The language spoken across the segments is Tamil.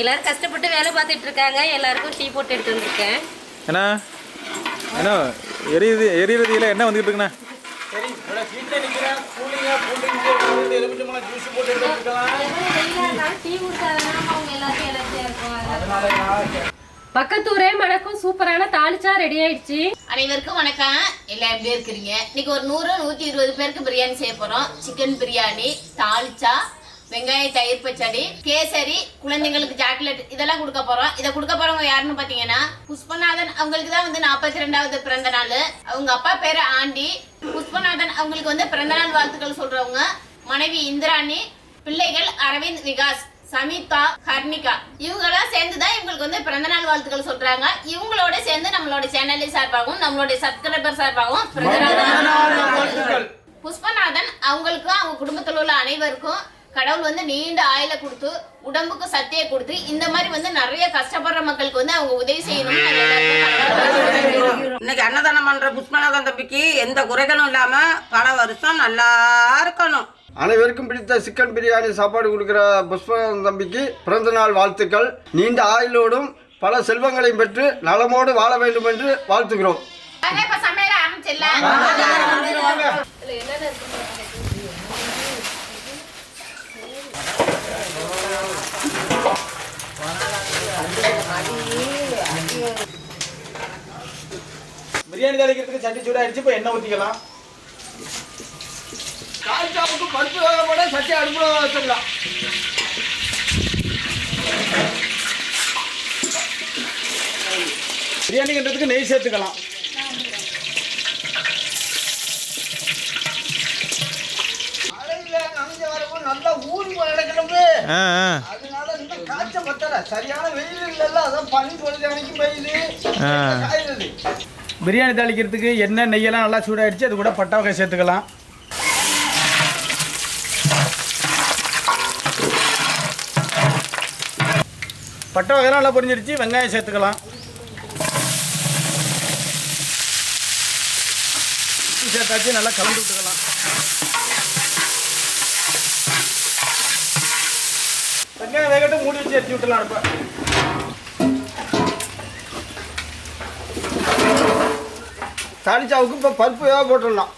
எல்லாரும் கஷ்டப்பட்டு வேலை பார்த்துட்டு இருக்காங்க. எல்லாருக்கும் டீ போட்டு எடுத்து வந்திருக்கேன். ஏண்ணா என்ன? எரியுது எரியுறதுல என்ன வந்துகிட்டு இருக்குண்ணா? பக்கத்தூரே மணக்கும் சூப்பரான தாளிச்சா ரெடி ஆயிடுச்சு. அனைவருக்கும் வணக்கம். எல்லாம் எப்படி இருக்கிறீங்க? இன்னைக்கு ஒரு நூறு நூற்றி இருபது பேருக்கு பிரியாணி செய்ய போகிறோம் சிக்கன் பிரியாணி தாளிச்சா வெங்காய தயிர் பச்சடி கேசரி குழந்தைங்களுக்கு சாக்லேட் இதெல்லாம் கொடுக்க போறோம். இதை கொடுக்க போறவங்க யாருன்னு பாத்தீங்கன்னா புஷ்பநாதன் அவங்களுக்கு தான் வந்து நாற்பத்தி ரெண்டாவது பிறந்த நாள். அவங்க அப்பா பேரு ஆண்டி. புஷ்பநாதன் அவங்களுக்கு வந்து பிறந்த நாள் வாழ்த்துக்கள் சொல்றவங்க. மனைவி இந்திராணி பிள்ளைகள் அரவிந்த் விகாஸ் சமிதா ஹர்னிகா. இவங்கெல்லாம் சேர்ந்து தான் இவங்களுக்கு வந்து பிறந்தநாள் வாழ்த்துக்கள் சொல்றாங்க. இவங்களோட சேர்ந்து நம்மளோட சேனல் சார்பாகவும் நம்மளோட சப்ஸ்கிரைபர் சார்பாகவும் பிறந்தநாள். புஷ்பநாதன் அவங்களுக்கும் அவங்க குடும்பத்தில் உள்ள அனைவருக்கும் கடவுள் வந்து நீண்ட ஆயுள கொடுத்து உடம்புக்கு சக்தியை கொடுத்து இந்த மாதிரி வந்து நிறைய கஷ்டப்படுற மக்களுக்கு வந்து அவங்க உதவி கடவுளை இன்னைக்கு அன்னதானம் பண்ற புஷ்பநாதன் தம்பிக்கு எந்த குறைகளும் இல்லாம பல வருஷம் நல்லா இருக்கணும். அனைவருக்கும் பிடித்த சிக்கன் பிரியாணி சாப்பாடு கொடுக்குற புஷ்பன் தம்பிக்கு பிறந்த நாள் வாழ்த்துக்கள். நீண்ட ஆயுளோடும் பல செல்வங்களையும் பெற்று நலமோடு வாழ வேண்டும் என்று வாழ்த்துகிறோம் வாங்க, இப்ப சமையல ஆரம்பிச்சிடலாம் பிரியாணி தாளிக்கிறதுக்கு சட்டி சூடாயிடுச்சு இப்போ எண்ணெய் ஊற்றிக்கலாம் காய்ச்சாவுக்கு பருப்பு வேகப்பட சட்டி அடுப்பில் வச்சிடலாம். பிரியாணின்றதுக்கு நெய் சேர்த்துக்கலாம். நல்லா ஊறி நடக்கணுமே அதனால இந்த காய்ச்ச பத்தல. சரியான வெயில் இல்லைல்ல அதான் பனி பொழுது அன்னைக்கு வெயில். காயுது பிரியாணி தாளிக்கிறதுக்கு எண்ணெய் நெய்யெல்லாம் நல்லா சூடாகிடுச்சு அது கூட பட்டை சேர்த்துக்கலாம். பட்டாவகைலாம் நல்லா பொரிஞ்சிடுச்சு வெங்காயம் சேர்த்துக்கலாம். சேர்த்தாச்சு. நல்லா கலந்து விட்டுக்கலாம். வெங்காயம் வேகட்டும் மூடி வச்சு எரிச்சு விட்டுலாம் இருப்பேன் தாளிச்சாவுக்கு இப்போ பருப்பு வேக போட்டுடலாம்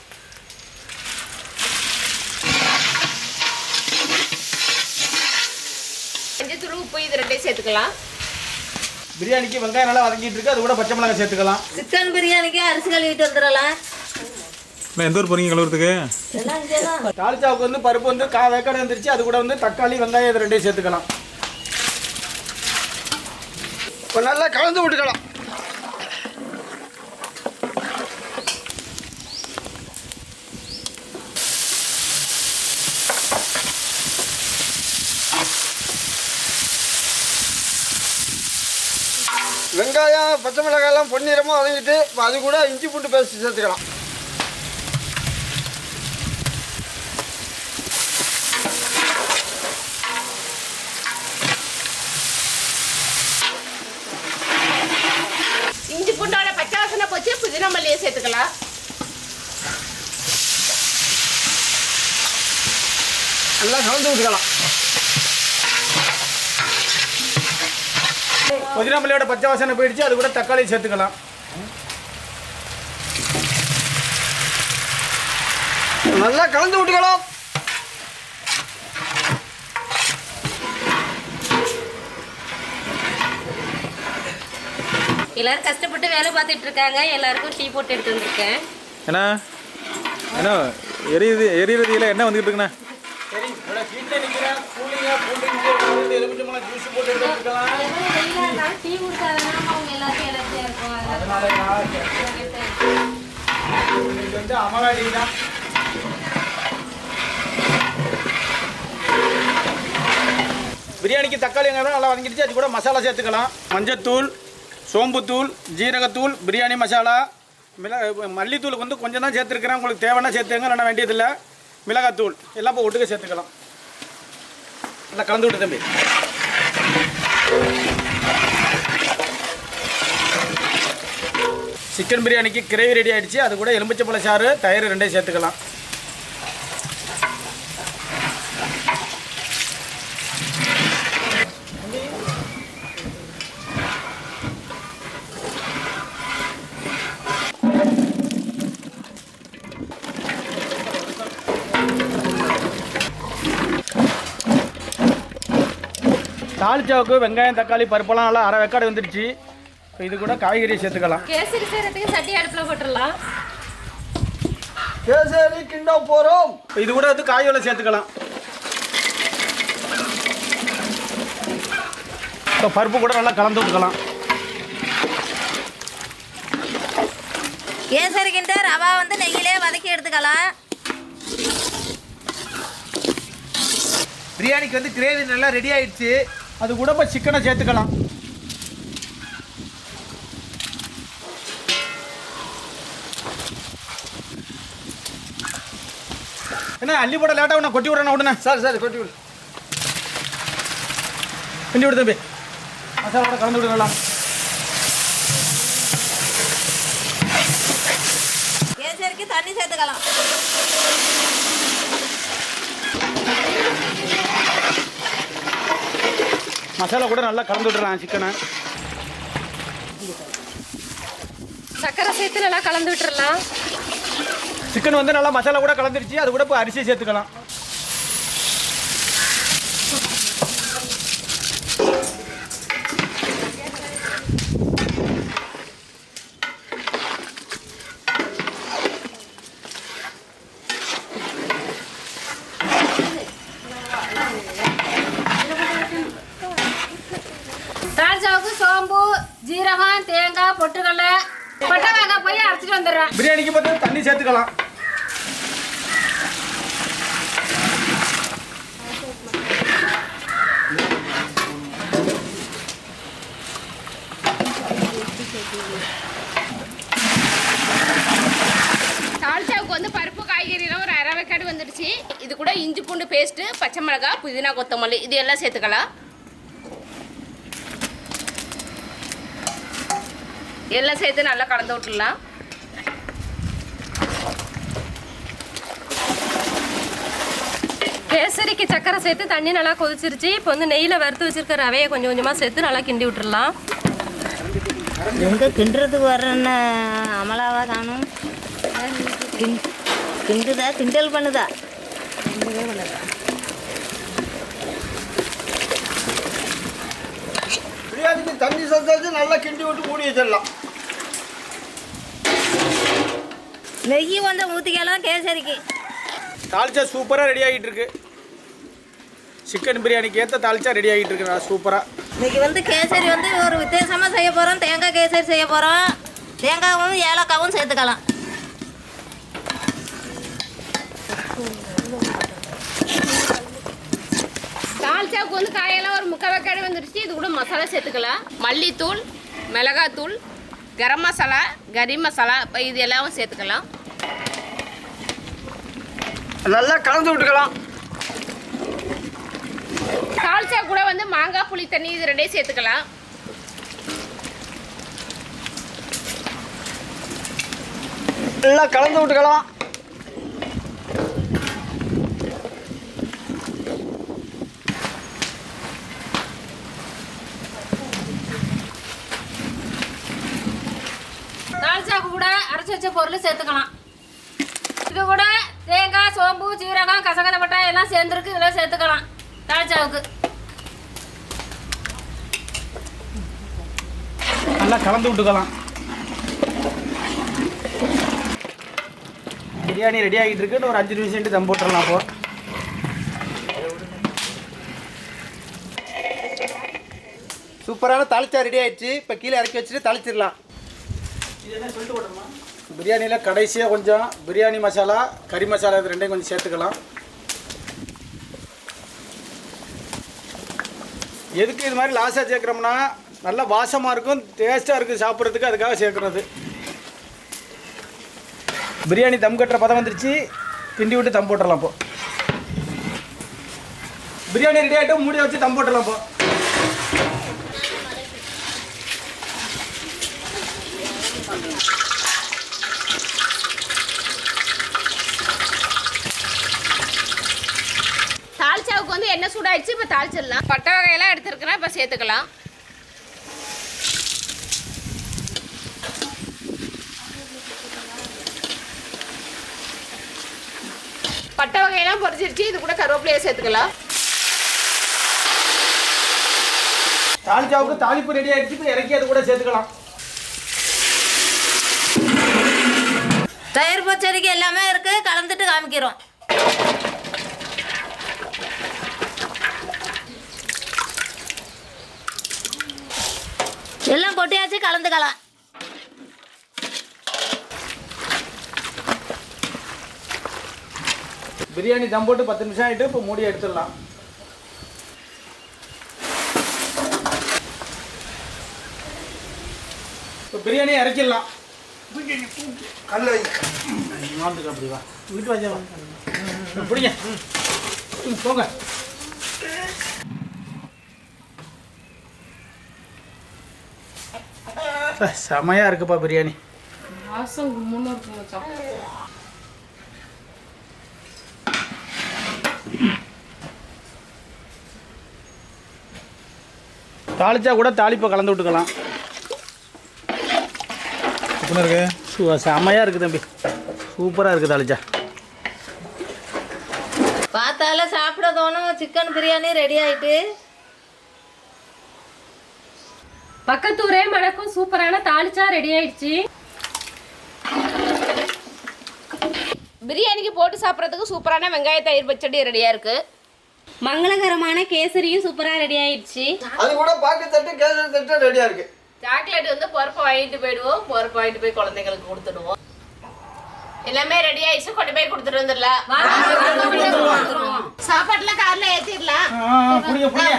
மஞ்சத்தூள் உப்பு இது ரெண்டையும் சேர்த்துக்கலாம். பிரியாணிக்கு வெங்காயம் நல்லா வதங்கிட்டு இருக்கு அது கூட பச்சை மிளகாய் சேர்த்துக்கலாம். சிக்கன் பிரியாணிக்கு அரிசி கழுவிட்டு வந்துடலாம் எந்த ஊர் போறீங்க இங்கேதான் தாளிச்சாவுக்கு வந்து பருப்பு வந்து கா வேக்காடு வந்துருச்சு அது கூட வந்து தக்காளி வெங்காயம் இது ரெண்டையும் சேர்த்துக்கலாம். இப்போ நல்லா கலந்து விட்டுக்கலாம். வெங்காயம் பச்சை மிளகாயெல்லாம் பொன்னிறமாக வதங்கிட்டு இப்போ அது கூட இஞ்சி பூண்டு பேஸ்ட் சேர்த்துக்கலாம் இஞ்சி பூண்டோட பச்சை வாசனை போச்சு புதினா மல்லியை சேர்த்துக்கலாம் நல்லா கலந்து விட்டுக்கலாம் புதினா மல்லியோட பச்சை வாசனை போயிடுச்சு அது கூட தக்காளி சேர்த்துக்கலாம். நல்லா கலந்து விட்டுக்கலாம் எல்லாரும் கஷ்டப்பட்டு வேலை பார்த்துட்டு இருக்காங்க. எல்லாருக்கும் டீ போட்டு எடுத்து வந்திருக்கேன். ஏண்ணா என்ன? எரியுது எரியுறதுல என்ன வந்துகிட்டு இருக்குண்ணா? சரி எலுமிச்சம்பழம் ஜூஸ் போட்டு எடுத்துக்கலாம் டீ அவங்க எல்லாத்தையும் இருக்கும் அதனால வந்து அமராடி தான். பிரியாணிக்கு தக்காளி வெங்காயம் நல்லா வதங்கிடுச்சு அது கூட மசாலா சேர்த்துக்கலாம். மஞ்சத்தூள் சோம்புத்தூள் ஜீரகத்தூள் பிரியாணி மசாலா மிளகா மல்லித்தூளுக்கு வந்து கொஞ்சம் தான் சேர்த்துருக்குறேன். உங்களுக்கு தேவைன்னா சேர்த்துங்க இல்லைன்னா வேண்டியதில்லை. மிளகாத்தூள் எல்லாம் இப்போ ஒட்டுக்க சேர்த்துக்கலாம். நல்லா கலந்து விட்டு தம்பி. சிக்கன் பிரியாணிக்கு கிரேவி ரெடி ஆயிடுச்சு. அது கூட எலும்பிச்சப்பழ சாறு தயிர் ரெண்டையும் சேர்த்துக்கலாம். தாளிச்சாவுக்கு வெங்காயம் தக்காளி பருப்பெல்லாம் நல்லா அரை வெக்காடு வந்துடுச்சு. இப்போ இது கூட காய்கறி சேர்த்துக்கலாம். கேசரி செய்யறதுக்கு சட்டி அடுப்பில் போட்டுடலாம். கேசரி கிண்ட போகிறோம் இது கூட வந்து காயோல சேர்த்துக்கலாம். இப்போ பருப்பு கூட நல்லா கலந்து விட்டுக்கலாம் கேசரிக்கிட்ட ரவா வந்து நெய்யிலே வதக்கி எடுத்துக்கலாம். பிரியாணிக்கு வந்து கிரேவி நல்லா ரெடி ஆயிடுச்சு. அது கூட இப்போ சிக்கனை சேர்த்துக்கலாம். என்ன அள்ளி போட லேட்டாக உடனே கொட்டி விடணும் உடனே. சரி சரி கொட்டி விடு. கிண்டி விடு தம்பி. மசாலாவோட கலந்து விடுங்களா தண்ணி சேர்த்துக்கலாம். மசாலா கூட நல்லா கலந்து விட்டுறேன் சிக்கனை. சக்கரை சேர்த்து நல்லா கலந்து விட்டுறலாம். சிக்கன் வந்து நல்லா மசாலா கூட கலந்துருச்சு அது கூட இப்போ அரிசி சேர்த்துக்கலாம் தாழ்ச்சாவுக்கு சோம்பு ஜீரகம் தேங்காய் பொட்டுக்கடலை பட்டை வெங்காய் போய் அரைச்சிட்டு வந்துடுறேன் பிரியாணிக்கு தண்ணி சேர்த்துக்கலாம். தால்ச்சாவுக்கு வந்து பருப்பு காய்கறிலாம் ஒரு அரை வெக்காடு வந்துடுச்சு. இது கூட இஞ்சி பூண்டு பேஸ்ட்டு பச்சை மிளகாய் புதினா கொத்தமல்லி இது எல்லாம் சேர்த்துக்கலாம். எல்லாம் சேர்த்து நல்லா கலந்து விட்டுடலாம். கேசரிக்கு சக்கரை சேர்த்து தண்ணி நல்லா கொதிச்சிருச்சு. இப்போ வந்து நெய்யில் வறுத்து வச்சிருக்க ரவையை கொஞ்சம் கொஞ்சமாக சேர்த்து நல்லா கிண்டி விட்டுறலாம். எங்க கிண்டுறதுக்கு வர்றேன்னு அமலாவா காணும் கிண் கிண்டுதா? கிண்டல் பண்ணுதா? பிரியாணிக்கு தண்ணி சேர்த்தாச்சு நல்லா கிண்டி விட்டு மூடி வச்சிடலாம். நெய் வந்து ஊற்றிக்கலாம் கேசரிக்கு. தாளிச்சா சூப்பராக ரெடி ஆகிட்டு இருக்கு. சிக்கன் பிரியாணிக்கு ஏற்ற தாளிச்சா ரெடி ஆகிட்டு இருக்கு சூப்பராக இன்னைக்கு வந்து கேசரி வந்து ஒரு வித்தியாசமாக செய்ய போகிறோம் தேங்காய் கேசரி செய்ய போகிறோம் தேங்காவும் ஏலக்காவும் சேர்த்துக்கலாம். தால்ச்சாவுக்கு வந்து காயெல்லாம் ஒரு முக்கால் வெக்காடு வந்துடுச்சு இது கூட மசாலா சேர்த்துக்கலாம் மல்லித்தூள் மிளகாத்தூள் கரம் மசாலா கறி மசாலா இப்போ இது எல்லாம் சேர்த்துக்கலாம். நல்லா கலந்து விட்டுக்கலாம். தால்ச்சா கூட வந்து மாங்காய் புளி தண்ணி இது ரெண்டையும் சேர்த்துக்கலாம். நல்லா கலந்து விட்டுக்கலாம். தாழ்ச்சாக்கு கூட அரைச்சி வச்ச பொருள் சேர்த்துக்கலாம். இது கூட தேங்காய் சோம்பு சீரகம் கசகத பட்டை எல்லாம் சேர்ந்துருக்கு இதெல்லாம் சேர்த்துக்கலாம். தாழ்ச்சாவுக்கு நல்லா கலந்து விட்டுக்கலாம். பிரியாணி ரெடி ஆகிட்டு இருக்குன்னு ஒரு அஞ்சு நிமிஷம் தம் போட்டுடலாம் அப்போ. சூப்பரான தாளிச்சா ரெடி ஆயிடுச்சு. இப்போ கீழே இறக்கி வச்சுட்டு தாளிச்சிடலாம். பிரியாணியில் கடைசியாக கொஞ்சம் பிரியாணி மசாலா கறி மசாலா இது ரெண்டையும் கொஞ்சம் சேர்த்துக்கலாம். எதுக்கு இது மாதிரி லாஸாக சேர்க்குறோம்னா நல்லா வாசமாக இருக்கும் டேஸ்ட்டாக இருக்குது சாப்பிட்றதுக்கு அதுக்காக சேர்க்குறது. பிரியாணி தம் கட்டுற பதம் வந்துருச்சு. கிண்டி விட்டு தம் போட்டுடலாம் இப்போ பிரியாணி ரெடி ஆகிட்டு மூடி வச்சு தம் போட்டுடலாம் இப்போ தால்ச்சாவுக்கு வந்து எண்ணெய் சூடாயிடுச்சு இப்போ தாளிச்சிடலாம். பட்டை வகையெல்லாம் எடுத்துருக்கிறேன் இப்போ சேர்த்துக்கலாம். வகையெல்லாம் பொரிச்சிருச்சு இது கூட கருவேப்பிலையை சேர்த்துக்கலாம். தாளிச்சாவுக்கு தாளிப்பு ரெடி ஆயிடுச்சு. இப்போ இறக்கி அது கூட சேர்த்துக்கலாம். தயிர் பச்சடிக்கு எல்லாமே இருக்கு. கலந்துட்டு காமிக்கிறோம். எல்லாம் கொட்டியாச்சு. கலந்துக்கலாம். பிரியாணி தம் போட்டு பத்து நிமிஷம் ஆகிட்டு இப்போ மூடி எடுத்துடலாம். இப்போ பிரியாணி இறக்கிடலாம். கல்ல மாந்துக்கு அப்படி வா வீட்டு வாஜா பிடிங்க. ம், போங்க. அப்பா, செமையா இருக்குப்பா பிரியாணி. தாளிச்சா கூட தாளிப்பை கலந்து விட்டுக்கலாம். எப்படி இருக்கு? சு செமையாக இருக்குது தம்பி. சூப்பராக இருக்குது தாளிச்சா. பார்த்தால சாப்பிட தோணும். சிக்கன் பிரியாணி ரெடி ஆயிட்டு. பக்கத்தூரே மணக்கும் சூப்பரான தாளிச்சா ரெடி ஆயிடுச்சு. பிரியாணிக்கு போட்டு சாப்பிட்றதுக்கு சூப்பரான வெங்காய தயிர் பச்சடி ரெடியாக இருக்குது மங்களகரமான கேசரியும் சூப்பரா ரெடி ஆயிடுச்சு. அது கூட பாக்கு தட்டு கேசரி தட்டு ரெடியாக இருக்குது சாக்லேட் வந்து பொறுப்பை வாங்கிட்டு போயிடுவோம். பொறுப்பை வாங்கிட்டு போய் குழந்தைங்களுக்கு கொடுத்துடுவோம். எல்லாமே ரெடி ஆயிடுச்சு. கொண்டு போய் கொடுத்துட்டு வந்துடலாம். சாப்பாட்டுல கார்ல ஏத்திடலாம்.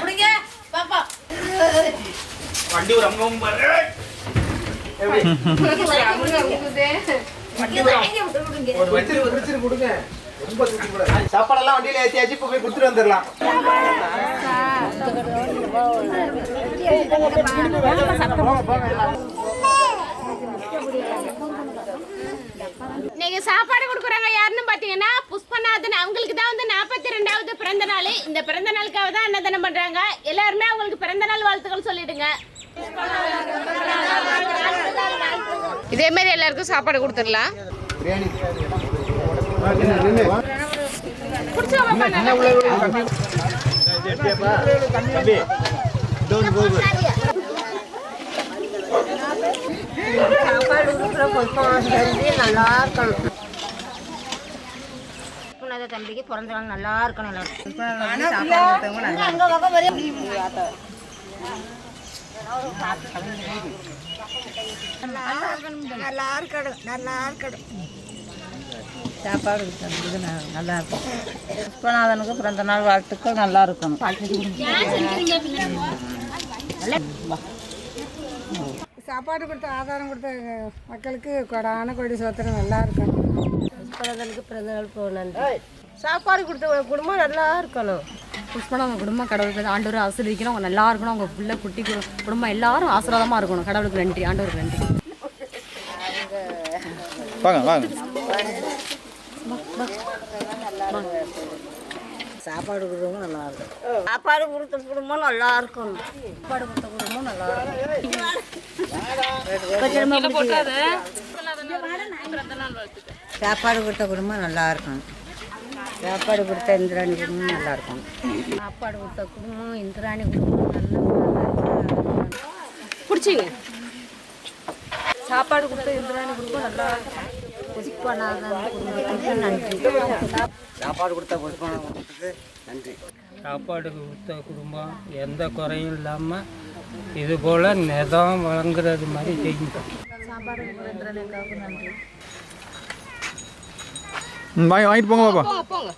புடிங்க பாப்பா. வண்டி ஒரு அங்கம் பாரு. எப்படி? ஒரு வண்டி ஒரு சாப்பாடெல்லாம் வண்டியில் ஏற்றியாச்சு இப்போ போய் கொடுத்துட்டு வந்துடலாம். நீங்க சாப்பாடு கொடுக்குறாங்க யாருன்னு பாத்தீங்கன்னா புஷ்பநாதன் அவங்களுக்கு தான் வந்து நாற்பத்தி ரெண்டாவது பிறந்த நாள். இந்த பிறந்த நாளுக்காக தான் அன்னதானம் பண்றாங்க. எல்லாருமே அவங்களுக்கு பிறந்த நாள் வாழ்த்துக்கள் சொல்லிடுங்க. இதே மாதிரி எல்லாருக்கும் சாப்பாடு கொடுத்துடலாம். தம்பிக்கு பிறந்த நாள் நல்லா இருக்கணும். நல்லா இருக்கணும். நல்லா இருக்கணும். சாப்பாடு தம்பிக்கு நல்லா இருக்கும் விஸ்வநாதனுக்கு பிறந்த நாள் வாழ்த்துக்கள். நல்லா இருக்கணும் சாப்பாடு கொடுத்த ஆதாரம் கொடுத்த மக்களுக்கு கொடான கொடி சோத்திரம் நல்லா இருக்கும் விஸ்வநாதனுக்கு பிறந்த நாள் போகணும் சாப்பாடு கொடுத்த குடும்பம் நல்லா இருக்கணும் புஷ்பநாதன் குடும்பம் கடவுளுக்கு ஆண்டவர் ஆசீர்வதிக்கணும். அவங்க நல்லா இருக்கணும் அவங்க பிள்ளை குட்டி குடும்பம் எல்லாரும் ஆசீர்வாதமா இருக்கணும். கடவுளுக்கு நன்றி. ஆண்டவருக்கு நன்றி. வாங்க வாங்க. சாப்பாடு கொடுத்தவங்க நல்லா இருக்கும் சாப்பாடு கொடுத்த குடும்பம் நல்லா இருக்கணும் சாப்பாடு கொடுத்த குடும்பம் நல்லா சாப்பாடு கொடுத்த குடும்பம் நல்லா இருக்கணும் சாப்பாடு கொடுத்த இந்திராணி குடும்பம் நல்லா இருக்கும் சாப்பாடு கொடுத்த குடும்பம் இந்திராணி குடும்பம் நல்லா குடிச்சிங்க. சாப்பாடு கொடுத்த இந்திராணி குடும்பம் நல்லா இருக்கும் புஷ்பநாதன் நன்றி சாப்பாடு கொடுத்த நன்றி. சாப்பாடு கொடுத்த குடும்பம் எந்த குறையும் இல்லாமல் இது போல் நிதம் வழங்குறது மாதிரி வாங்கி வாங்கிட்டு போங்க பாப்பா. போங்க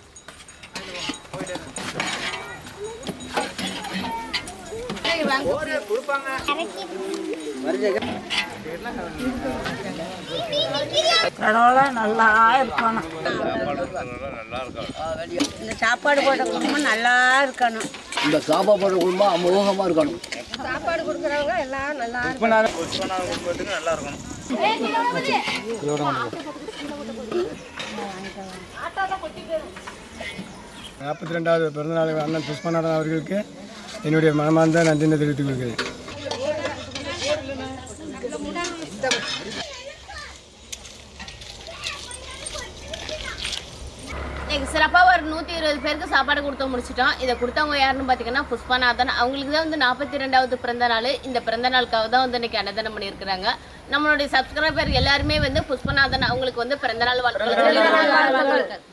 கடவுளை நல்லா இருக்கணும். இந்த சாப்பாடு போட்ட குடும்பம் நல்லா இருக்கணும். இந்த சாப்பாடு குடும்பம் அமோகமாக இருக்கணும். சாப்பாடு கொடுக்குறவங்க எல்லாம் நல்லா இருக்கணும். நாற்பத்தி ரெண்டாவது பிறந்தநாள் அண்ணன் புஷ்பநாதன் அவர்களுக்கு என்னுடைய மனமார்ந்த நன்றினை தெரிவித்துக் கொள்கிறேன் இன்னைக்கு சிறப்பாக ஒரு நூற்றி இருபது பேருக்கு சாப்பாடு கொடுத்து முடிச்சிட்டோம். இதை கொடுத்தவங்க யாருன்னு பார்த்தீங்கன்னா புஷ்பநாதன் அவங்களுக்கு தான் வந்து நாற்பத்தி ரெண்டாவது பிறந்த நாள். இந்த பிறந்த நாளுக்காக தான் வந்து இன்னைக்கு அன்னதானம் பண்ணியிருக்கிறாங்க. நம்மளுடைய சப்ஸ்கிரைபர் எல்லாருமே வந்து புஷ்பநாதன் அவங்களுக்கு வந்து பிறந்தநாள் வாழ்த்துக்கள்.